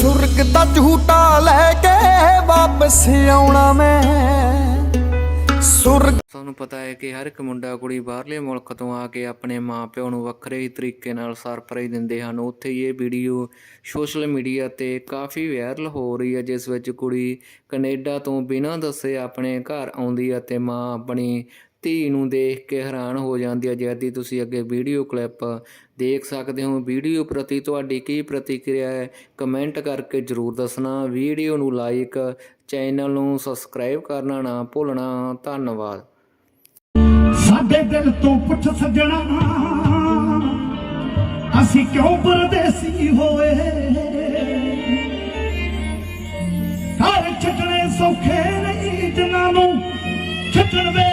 ਸੁਰਗ ਦਾ ਝੂਟਾ ਲੈ ਕੇ ਵਾਪਸ ਆਉਣਾ ਮੈਂ। ਸੁਰਗ ਤੁਹਾਨੂੰ ਪਤਾ ਹੈ ਕਿ ਹਰ ਇੱਕ ਮੁੰਡਾ ਕੁੜੀ ਬਾਹਰਲੇ ਮੁਲਕ ਤੋਂ ਆ ਕੇ ਆਪਣੇ ਮਾਪਿਆਂ ਨੂੰ ਵੱਖਰੇ ਹੀ ਤਰੀਕੇ ਨਾਲ ਸਰਪ੍ਰਾਈਜ਼ ਦਿੰਦੇ ਹਨ। ਉੱਥੇ ਇਹ ਵੀਡੀਓ ਸੋਸ਼ਲ ਮੀਡੀਆ ਤੇ ਕਾਫੀ ਵਾਇਰਲ ਹੋ ਰਹੀ ਹੈ, ਜਿਸ ਵਿੱਚ ਕੁੜੀ ਕੈਨੇਡਾ ਤੋਂ ਬਿਨਾਂ ਦੱਸੇ ਆਪਣੇ ਘਰ ਆਉਂਦੀ ਹੈ ਤੇ ਮਾਂ ਆਪਣੀ ਧੀ ਨੂੰ ਦੇਖ ਕੇ ਹੈਰਾਨ ਹੋ ਜਾਂਦੀ ਹੈ। ਜੈਦੀ, ਤੁਸੀਂ ਅੱਗੇ ਵੀਡੀਓ ਕਲਿੱਪ ਦੇਖ ਸਕਦੇ ਹੋ। ਵੀਡੀਓ ਪ੍ਰਤੀ ਤੁਹਾਡੀ ਕੀ ਪ੍ਰਤੀਕਿਰਿਆ ਹੈ? ਕਮੈਂਟ ਕਰਕੇ ਜਰੂਰ ਦੱਸਣਾ। ਵੀਡੀਓ ਨੂੰ ਲਾਈਕ, ਚੈਨਲ ਨੂੰ ਸਬਸਕ੍ਰਾਈਬ ਕਰਨਾ ਨਾ ਭੁੱਲਣਾ। ਧੰਨਵਾਦ। ਸਾਡੇ ਦਿਲ ਤੋਂ ਪੁੱਛ ਸੱਜਣਾ, ਅਸੀਂ ਕਿਉਂ ਪਰਦੇਸੀ ਹੋਏ? ਘਰ ਛੱਡਣੇ ਸੌਖੇ ਨਹੀਂ ਜਿਨ੍ਹਾਂ ਨੂੰ ਛੱਡਣ ਵੇ